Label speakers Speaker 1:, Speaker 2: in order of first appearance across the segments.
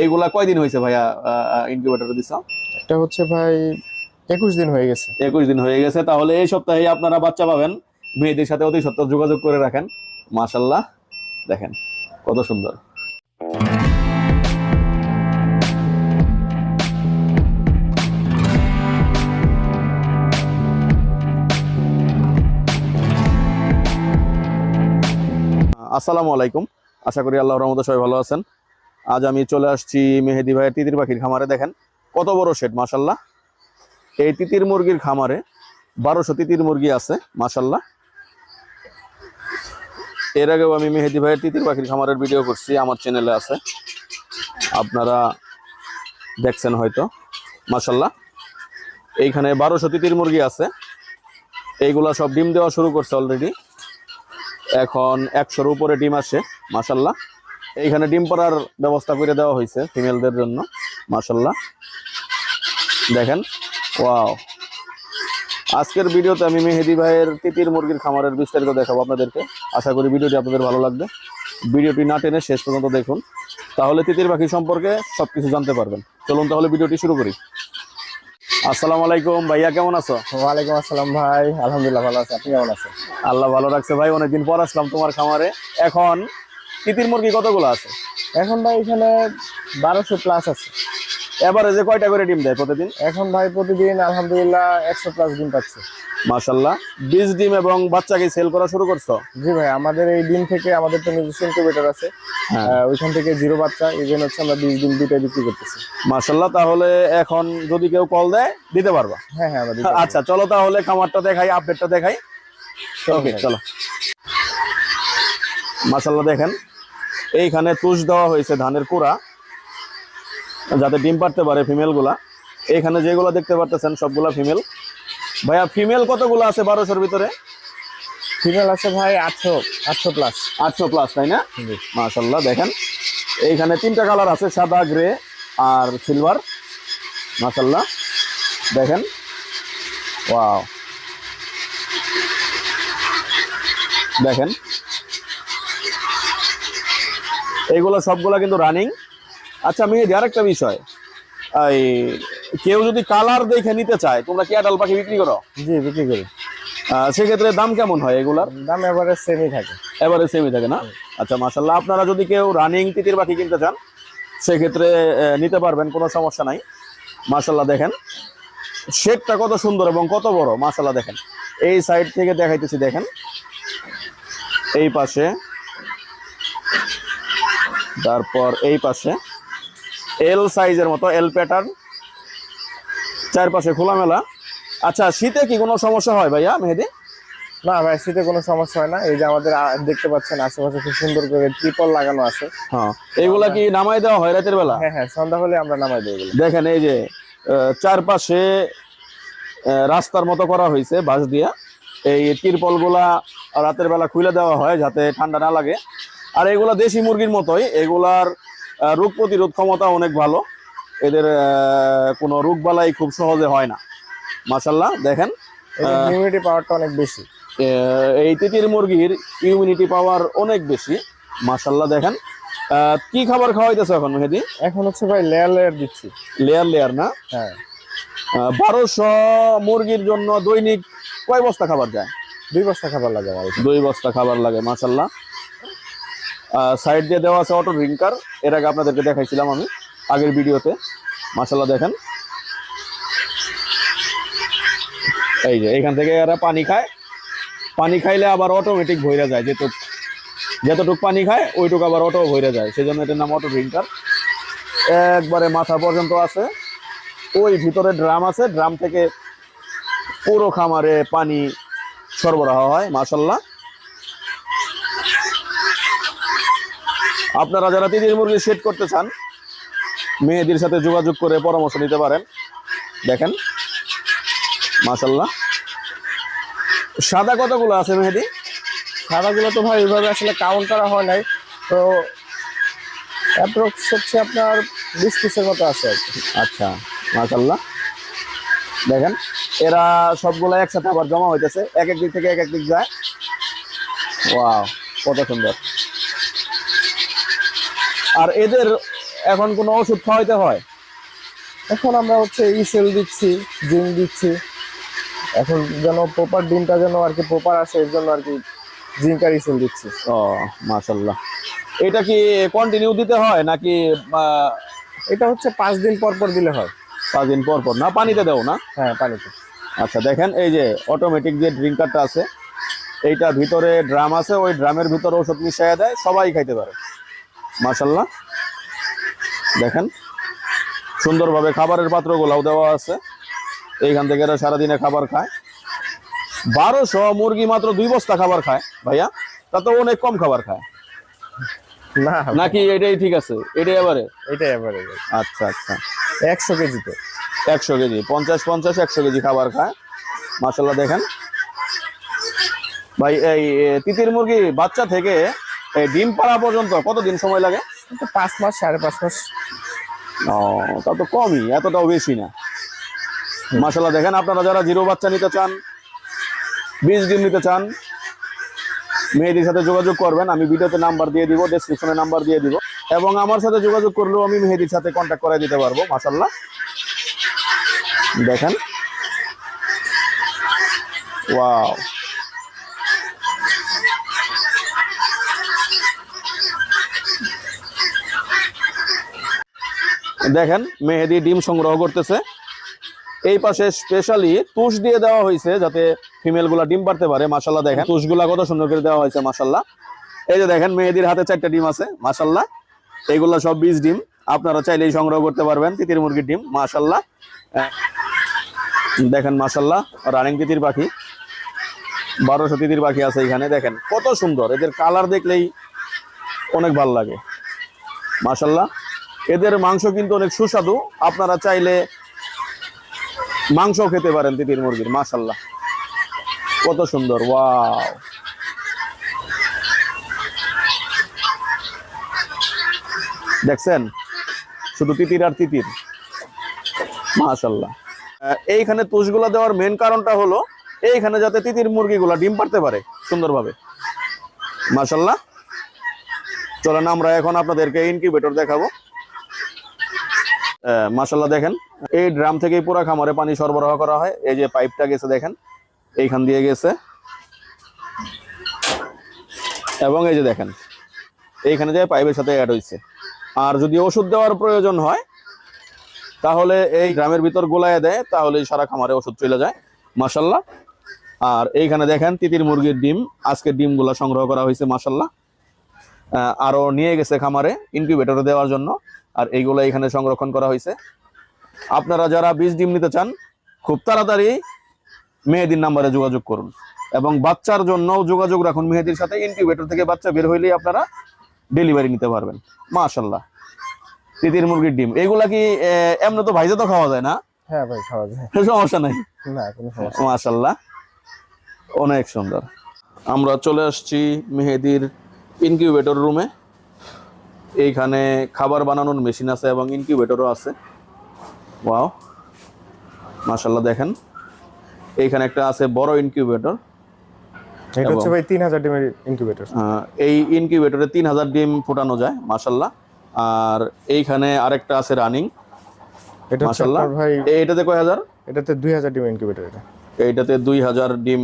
Speaker 1: এইগুলা কয়দিন হয়েছে ভাইয়া ইনকিউবেটরে দিছ?
Speaker 2: এটা হচ্ছে ভাই একুশ দিন হয়ে গেছে।
Speaker 1: একুশ দিন হয়ে গেছে তাহলে এই সপ্তাহে আপনারা বাচ্চা পাবেন মেয়েদের সাথে অতি সত্তর যোগাযোগ করে রাখেন। মাশাল্লাহ দেখেন কত সুন্দর। আসসালামু আলাইকুম আশা করি আল্লাহ রহমতে সবাই ভালো আছেন। আজ আমি চলে আসছি মেহেদি ভাইয়ের তিতির পাখির খামারে, দেখেন কত বড় শেড মাশাল্লাহ এই তিতির মুরগির খামারে বারোশো তিতির মুরগি আছে মাশাল্লাহ এর আগেও আমি মেহেদি ভাইয়ের তিতির পাখির খামারের ভিডিও করছি, আমার চ্যানেলে আছে। আপনারা দেখছেন হয়তো মাশাল্লাহ এইখানে বারোশো তিতির মুরগি আছে, এইগুলা সব ডিম দেওয়া শুরু করছে অলরেডি এখন একশোর উপরে ডিম আসে মাশাল্লাহ এইখানে ডিম পাড়ার ব্যবস্থা করে দেওয়া হয়েছে ফিমেলদের জন্য মাশাল্লাহ দেখেন ওয়াও। আজকের ভিডিওতে আমি মেহেদি ভাইয়ের তিতির মুরগির খামারের বিস্তারিত দেখাবো আপনাদেরকে। আশা করি ভিডিওটি আপনাদের ভালো লাগবে। ভিডিওটি না টেনে শেষ পর্যন্ত দেখুন। তাহলে তিতির পাখি সম্পর্কে সবকিছু জানতে পারবেন। চলুন তাহলে ভিডিওটি শুরু করি। আসসালামু আলাইকুম ভাইয়া কেমন আছো?
Speaker 2: ওয়ালাইকুম আসসালাম ভাই আলহামদুলিল্লাহ ভালো আছে। আপনি কেমন আছেন?
Speaker 1: আল্লাহ ভালো রাখছে ভাই অনেকদিন পর আসলাম তোমার খামারে। এখন তিতির মুরগি কতগুলো আছে?
Speaker 2: এখন ভাই এখানে বারোশো প্লাস আছে।
Speaker 1: এবারে কয়টা করে ডিম দেয় প্রতিদিন?
Speaker 2: এখন ভাই প্রতিদিন আলহামদুলিল্লাহ একশো প্লাস ডিম পাচ্ছে।
Speaker 1: মাশাল্লাহ বীজ ডিম এবং বাচ্চাকে সেল করা শুরু করছ?
Speaker 2: জি ভাই আমাদের এই ডিম থেকে আমাদের তো নিজস্ব ইনকিউবেটর আছে।
Speaker 1: হ্যাঁ।
Speaker 2: ওইখান থেকে জিরো বাচ্চা ইভেন হচ্ছে আমরা বিশ ডিম দুটাই বিক্রি করতেছি।
Speaker 1: মাশাল্লাহ তাহলে এখন যদি কেউ কল দেয় দিতে পারবা?
Speaker 2: হ্যাঁ হ্যাঁ।
Speaker 1: আচ্ছা চলো তাহলে খামারটা দেখাই আপডেটটা দেখাই। ওকে চলো। মাশাল্লাহ দেখেন। এইখানে তুষ দেওয়া হয়েছে ধানের কুড়া যাতে ডিম পারতে পারে ফিমেলগুলা এইখানে যেগুলো দেখতে পারতেছেন সবগুলা ফিমেল। ভাইয়া ফিমেল কতগুলো আছে বারোশোর ভিতরে?
Speaker 2: ফিমেল আছে ভাই আটশো আটশো প্লাস
Speaker 1: আটশো প্লাস তাই না? মাশাল্লাহ দেখেন। এইখানে তিনটা কালার আছে সাদা গ্রে আর সিলভার। মাশাল্লাহ দেখেন। ওয়াও। দেখেন। এইগুলো সবগুলো কিন্তু রানিং আচ্ছা আমি আরেকটা বিষয়। এই কেউ যদি কালার দেখে নিতে চায় তোমরা কি আডাল পাখি বিক্রি করো?
Speaker 2: জি বিক্রি করি।
Speaker 1: সেক্ষেত্রে দাম কেমন হয় এগুলার?
Speaker 2: দাম এবারে সেমই থাকে।
Speaker 1: এবারে সেমই থাকে না? আচ্ছা মাশাল্লাহ আপনারা যদি কেউ রানিং তিতির পাখি কিনতে চান সেক্ষেত্রে নিতে পারবেন কোনো সমস্যা নাই। মাশাল্লাহ দেখেন। শেডটা কত সুন্দর এবং কত বড় মাশাল্লাহ দেখেন। এই সাইড থেকে দেখাইতেছি দেখেন। এই পাশে। তারপর এই পাশে এল সাইজের মতো এল প্যাটার্ন চারপাশে খোলামেলা। আচ্ছা শীতে কি কোনো সমস্যা হয় ভাইয়া মেহেদি?
Speaker 2: না ভাই শীতে কোনো সমস্যা হয় না। এই যে আমাদের দেখতে পাচ্ছেন আশেপাশে খুব সুন্দর করে ট্রিপল লাগানো আছে।
Speaker 1: হ্যাঁ এইগুলা কি নামাই দেওয়া হয় রাতের বেলা?
Speaker 2: হ্যাঁ হ্যাঁ সন্ধ্যা হলে আমরা নামাই দিই
Speaker 1: দেখেন এই যে চারপাশে রাস্তার মতো করা হয়েছে বাঁশ দিয়া। এই তিরপলগুলা রাতের বেলা খুলে দেওয়া হয় যাতে ঠান্ডা না লাগে। আর এগুলা দেশি মুরগির মতোই এগুলার রোগ প্রতিরোধ ক্ষমতা অনেক ভালো। এদের কোনো রোগ বালাই খুব সহজে হয় না। মাসাল্লাহ দেখেন
Speaker 2: ইমিউনিটি পাওয়ারটা অনেক বেশি।
Speaker 1: এই তিতির মুরগির ইমিউনিটি পাওয়ার অনেক বেশি। মাসাল্লাহ দেখেন কি খাবার খাওয়াইতেছে এখন মেহেদি?
Speaker 2: এখন হচ্ছে ভাই লেয়ার লেয়ার দিচ্ছি।
Speaker 1: লেয়ার লেয়ার না?
Speaker 2: হ্যাঁ।
Speaker 1: বারোশো মুরগির জন্য দৈনিক কয় বস্তা খাবার যায়?
Speaker 2: দুই বস্তা খাবার লাগে
Speaker 1: দুই বস্তা খাবার লাগে মাসাল্লাহ সাইড দিয়ে দেওয়া আছে অটো ড্রিঙ্কার এর আগে আপনাদেরকে দেখাইছিলাম আমি আগের ভিডিওতে। মাসাল্লাহ দেখেন। এই যে, এখান থেকে এরা পানি খায়। পানি খাইলে আবার অটোমেটিক ভইরা যায়। যেটুক, যতটুক পানি খায়, ওইটুক আবার অটো ভইরা যায়। সেজন্য এটার নাম অটো ড্রিঙ্কার একবারে মাথা পর্যন্ত আছে। ওই ভিতরে ড্রাম আছে। ড্রাম থেকে পুরো খামারে পানি সরবরাহ হয় মাসাল্লাহ আপনারা যারা তিতির মুরগি সেট করতে চান মেয়েদের সাথে যোগাযোগ করে পরামর্শ নিতে পারেন। দেখেন মাসাল্লাহ সাদা কতগুলো আছে মেহেদি?
Speaker 2: সাদাগুলো তো ভাই ওইভাবে আসলে কাউন্ট করা হয় নাই। তো অ্যাপ্রক্স হচ্ছে আপনার বিশ পিসের মতো আছে আর কি।
Speaker 1: আচ্ছা মাশাল্লাহ দেখেন এরা সবগুলো একসাথে আবার জমা হইতেছে। এক এক দিক থেকে এক এক দিক যায়। ওয়াও কত সুন্দর। আর এদের এখন কোনো ওষুধ খাওয়াইতে হয়?
Speaker 2: এখন আমরা হচ্ছে ইসেল দিচ্ছি জিম দিচ্ছি। এখন যেন প্রপার ডিমটা যেন আর কি প্রপার আসে এর জন্য আর কি জিঙ্ক আর ইসেল দিচ্ছি।
Speaker 1: ও মাশাল্লাহ এটা কি কন্টিনিউ দিতে হয় নাকি
Speaker 2: এটা হচ্ছে পাঁচ দিন পর পর দিলে হয়।
Speaker 1: পাঁচ দিন পর পর। না পানিতে দেও না?
Speaker 2: হ্যাঁ পানিতে।
Speaker 1: আচ্ছা দেখেন এই যে অটোমেটিক যে ড্রিঙ্কারটা আছে এইটা ভিতরে ড্রাম আছে ওই ড্রামের ভিতরে ওষুধ মিশিয়ে দেয় সবাই খাইতে পারে। মাশাল্লাহ দেখেন সুন্দরভাবে খাবারের পাত্রগুলাও দেওয়া আছে। এইখান থেকে এরা সারাদিনে খাবার খায়। বারোশো মুরগি মাত্র দুই বস্তা খাবার খায় ভাইয়া। তা তো অনেক কম খাবার খায়।
Speaker 2: না
Speaker 1: নাকি এটাই ঠিক আছে? এটাই এবারে?
Speaker 2: এটাই এবারে।
Speaker 1: আচ্ছা আচ্ছা।
Speaker 2: একশো কেজিতে
Speaker 1: একশো কেজি পঞ্চাশ পঞ্চাশ একশো কেজি খাবার খায়। মাসাল্লাহ দেখেন। ভাই এই তিতির মুরগি বাচ্চা থেকে ডিম পাড়া পর্যন্ত কতদিন সময় লাগে?
Speaker 2: পাঁচ মাস সাড়ে পাঁচ মাস।
Speaker 1: ও তা তো কমই এতটাও বেশি না। মাসাল্লাহ দেখেন আপনারা যারা জিরো বাচ্চা নিতে চান বিশ ডিম নিতে চান মেয়েদের সাথে যোগাযোগ করবেন আমি ভিডিওতে নাম্বার দিয়ে দিব ডেসক্রিপশনে নাম্বার দিয়ে দিব। এবং আমার সাথে যোগাযোগ করলেও আমি মেহেদির সাথে কন্ট্যাক্ট করে দিতে পারব মাসাল্লাহ দেখেন। ওয়াও। দেখেন, মেহেদি ডিম সংগ্রহ করতেছে। এই পাশে স্পেশালি তুষ দিয়ে দেওয়া হয়েছে যাতে ফিমেলগুলা ডিম পারতে পারে। মাসাল্লাহ দেখেন তুষগুলা কত সুন্দর করে দেওয়া হয়েছে মাসাল্লাহ এই যে দেখেন, মেহেদির হাতে চারটা ডিম আছে মাসাল্লাহ এগুলা সব বীজ ডিম। আপনারা চাইলেই সংগ্রহ করতে পারবেন, তিতির মুরগির ডিম মাসাল্লাহ দেখেন মাসাল্লাহ রানিং তিতির পাখি। বারোশো তিতির পাখি আছে এখানে, দেখেন, কত সুন্দর। এদের কালার দেখলেই অনেক ভালো লাগে। মাসাল্লাহ এদের মাংস কিন্তু অনেক সুস্বাদু। আপনারা চাইলে মাংস খেতে পারেন তিতির মুরগির মাশাল্লাহ কত সুন্দর, ওয়াও। দেখছেন? শুধু তিতির আর তিতির। মাশাল্লাহ এইখানে তুষগুলা দেওয়ার মেন কারণটা হলো, এইখানে যাতে তিতির মুরগিগুলা ডিম পারতে পারে সুন্দরভাবে। মাশাল্লাহ চলেন আমরা এখন আপনাদেরকে ইনকিউবেটর দেখাবো। মাসাল্লাহ দেখেন। এই ড্রাম থেকেই পুরো খামারে পানি সরবরাহ করা হয়। এই যে পাইপটা গেছে দেখেন, এইখান দিয়ে গেছে। এবং এই যে দেখেন, এইখানে যে পাইপের সাথে অ্যাড হয়েছে আর যদি ওষুধ দেওয়ার প্রয়োজন হয়, তাহলে এই গ্রামের ভিতর গোলায় দেয় তাহলে সারা খামারে ওষুধ চলে যায় মাসাল্লাহ আর এইখানে দেখেন তিতির মুরগির ডিম, আজকে ডিমগুলা সংগ্রহ করা হয়েছে মাসাল্লাহ আহ, আরও নিয়ে গেছে খামারে ইনকিউবেটরে দেওয়ার জন্য। আর এইগুলো এখানে সংরক্ষণ করা হয়েছে। আপনারা যারা বীজ ডিম নিতে চান খুব তাড়াতাড়ি মেহেদির নাম্বারে যোগাযোগ করুন। এবং বাচ্চার জন্য যোগাযোগ রাখুন মেহেদির সাথে। ইনকিউবেটর থেকে বাচ্চা বের হইলেই আপনারা ডেলিভারি নিতে পারবেন। মাশাল্লাহ তিতির মুরগির ডিম। এগুলা কি এমনি তো ভাইজে তো খাওয়া যায় না?
Speaker 2: হ্যাঁ ভাই খাওয়া যায়।
Speaker 1: সমস্যা নাই?
Speaker 2: না কোনো সমস্যা
Speaker 1: মাশাল্লাহ অনেক সুন্দর। আমরা চলে আসছি মেহেদির ইনকিউবেটর রুমে। এইখানে খাবার বানানোর মেশিন আছে এবং ইনকিউবেটরও আছে। ওয়াও মাশাল্লাহ দেখেন। এইখানে একটা আছে বড় ইনকিউবেটর।
Speaker 2: এটা হচ্ছে ভাই তিন হাজার ডিমের ইনকিউবেটর।
Speaker 1: এই ইনকিউবেটরে তিন হাজার ডিম ফোটানো যায় মাশাল্লাহ আর এইখানে আরেকটা আছে রানিং
Speaker 2: এটা
Speaker 1: মাশাল্লাহ
Speaker 2: ভাই
Speaker 1: এইটাতে কয় হাজার?
Speaker 2: এটাতে দুই হাজার ডিমের ইনকিউবেটর এটা।
Speaker 1: এইটাতে দুই হাজার ডিম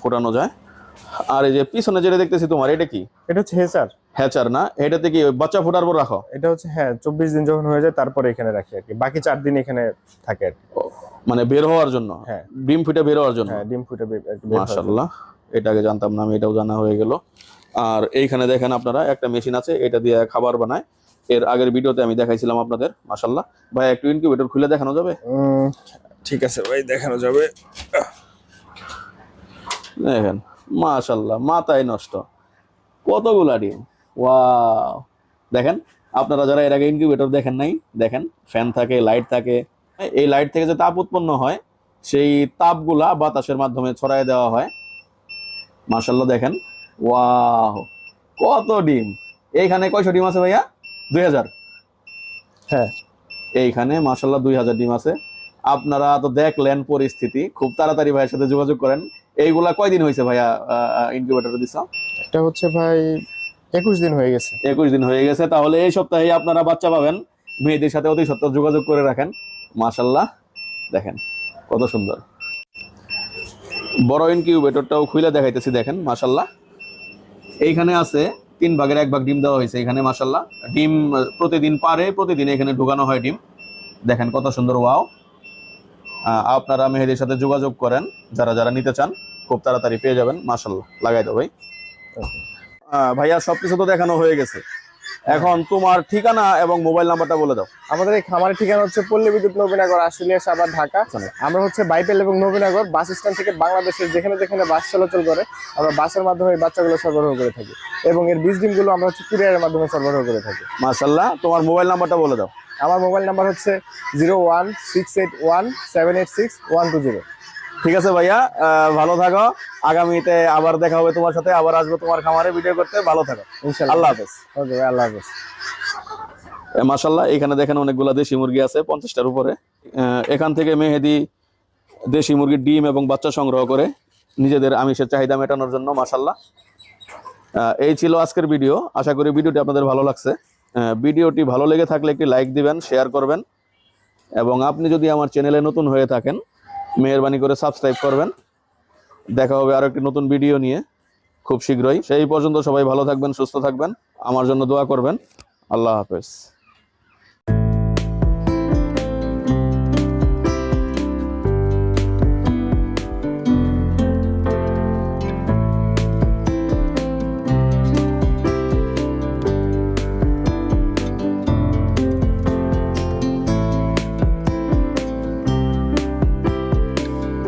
Speaker 1: ফোটানো যায়। আর এই যে পিছনে যেটা দেখতেছি তোমার এটা কি?
Speaker 2: এটা হচ্ছে হেসার
Speaker 1: হ্যাচার না? এটাতে কি বাচ্চা ফোটার পর রাখো?
Speaker 2: এটা হচ্ছে হ্যাঁ চব্বিশ দিন যখন হয়ে যায় তারপরে এখানে রাখি আর কি। বাকি চার দিন এখানে থাকে আর কি।
Speaker 1: মানে বের হওয়ার জন্য?
Speaker 2: হ্যাঁ।
Speaker 1: ডিম ফুটে বের হওয়ার জন্য?
Speaker 2: হ্যাঁ ডিম ফুটে বে- এটা।
Speaker 1: মাশাল্লাহ এটাকে জানতাম না আমি এটাও জানা হয়ে গেল। আর এইখানে দেখেন আপনারা একটা মেশিন আছে এটা দিয়ে খাবার বানায়। এর আগের ভিডিওতে আমি দেখাইছিলাম আপনাদের মাশাল্লাহ ভাই একটু ইনকিউবেটর খুলে দেখানো যাবে?
Speaker 2: ঠিক আছে ভাই দেখানো যাবে।
Speaker 1: দেখেন। মাশাল্লাহ মাথায় নষ্ট। কতগুলা ডিম? ওয়াও। দেখেন আপনারা যারা এর আগে ইনকিউবেটর দেখেন নাই দেখেন ফ্যান থাকে লাইট থাকে। এই লাইট থেকে যে তাপ উৎপন্ন হয় সেই তাপগুলা বাতাসের মাধ্যমে ছড়ায় দেওয়া হয়। মাশাল্লাহ দেখেন। ওয়াও কত ডিম? এইখানে কয়শো ডিম আছে ভাইয়া? দুই হাজার।
Speaker 2: হ্যাঁ।
Speaker 1: এইখানে মাশাল্লাহ দুই হাজার ডিম আছে। আপনারা তো দেখলেন পরিস্থিতি। খুব তাড়াতাড়ি ভাইয়ের সাথে যোগাযোগ করেন। এইগুলা কয়দিন হয়েছে ভাইয়া ইনকিউবেটরে দিছ?
Speaker 2: এটা হচ্ছে ভাই একুশ দিন হয়ে গেছে।
Speaker 1: একুশ দিন হয়ে গেছে তাহলে এই সপ্তাহে আপনারা বাচ্চা পাবেন। মেয়েদের সাথে অতি সত্তর যোগাযোগ করে রাখেন। মাশাল্লাহ দেখেন কত সুন্দর। বড় ইনকিউবেটরটাও খুলে দেখাইতেছি দেখেন মাশাল্লাহ এইখানে আছে তিন ভাগের এক ভাগ ডিম দেওয়া হয়েছে এখানে মাশাল্লাহ ডিম প্রতিদিন পারে প্রতিদিন এখানে ঢুকানো হয় ডিম। দেখেন কত সুন্দর ওয়াও। আপনারা মেহেদির সাথে যোগাযোগ করেন। যারা যারা নিতে চান খুব তাড়াতাড়ি পেয়ে যাবেন। মাশাল্লাহ লাগাই দাও ভাই। ভাইয়া সবকিছু তো দেখানো হয়ে গেছে। এখন তোমার ঠিকানা এবং মোবাইল নাম্বারটা বলে দাও।
Speaker 2: আমাদের এই খামারের ঠিকানা হচ্ছে পল্লী বিদ্যুৎ নবীনগর আশুলিয়া সাবার ঢাকা। আমরা হচ্ছে বাইপেল এবং নবীনগর বাস স্ট্যান্ড থেকে বাংলাদেশের যেখানে যেখানে বাস চলাচল করে আমরা বাসের মাধ্যমে এই বাচ্চাগুলো সরবরাহ করে থাকি। এবং এর বীজ ডিমগুলো আমরা হচ্ছে কুরিয়ারের মাধ্যমে সরবরাহ করে থাকি।
Speaker 1: মাশাল্লাহ তোমার মোবাইল নাম্বারটা বলে দাও।
Speaker 2: আমার মোবাইল নাম্বার হচ্ছে zero one six eight one seven eight six one two zero.
Speaker 1: ঠিক আছে ভাইয়া ভালো থাকো। আগামীতে আবার দেখা হবে তোমার সাথে আবার আসব তোমার খামারে ভিডিও করতে। ভালো থাকো।
Speaker 2: ইনশাল্লাহ।
Speaker 1: আল্লাহ হাফেজ।
Speaker 2: ওকে ভাই আল্লাহ হাফেজ।
Speaker 1: মাশাল্লাহ এখানে দেখেন অনেকগুলা দেশি মুরগি আছে পঞ্চাশটার উপরে। এখান থেকে মেহেদি দেশি মুরগির ডিম এবং বাচ্চা সংগ্রহ করে নিজেদের আমিষের চাহিদা মেটানোর জন্য মাশাল্লাহ আহ, এই ছিল আজকের ভিডিও আশা করি ভিডিওটি আপনাদের ভালো লাগছে। ভিডিওটি ভালো লেগে থাকলে একটি লাইক দিবেন শেয়ার করবেন। এবং আপনি যদি আমার চ্যানেলে নতুন হয়ে থাকেন, মেহরবানি করে সাবস্ক্রাইব করবেন। দেখা হবে আরও একটি নতুন ভিডিও নিয়ে খুব শীঘ্রই। সেই পর্যন্ত সবাই ভালো থাকবেন, সুস্থ থাকবেন। আমার জন্য দোয়া করবেন। আল্লাহ হাফেজ।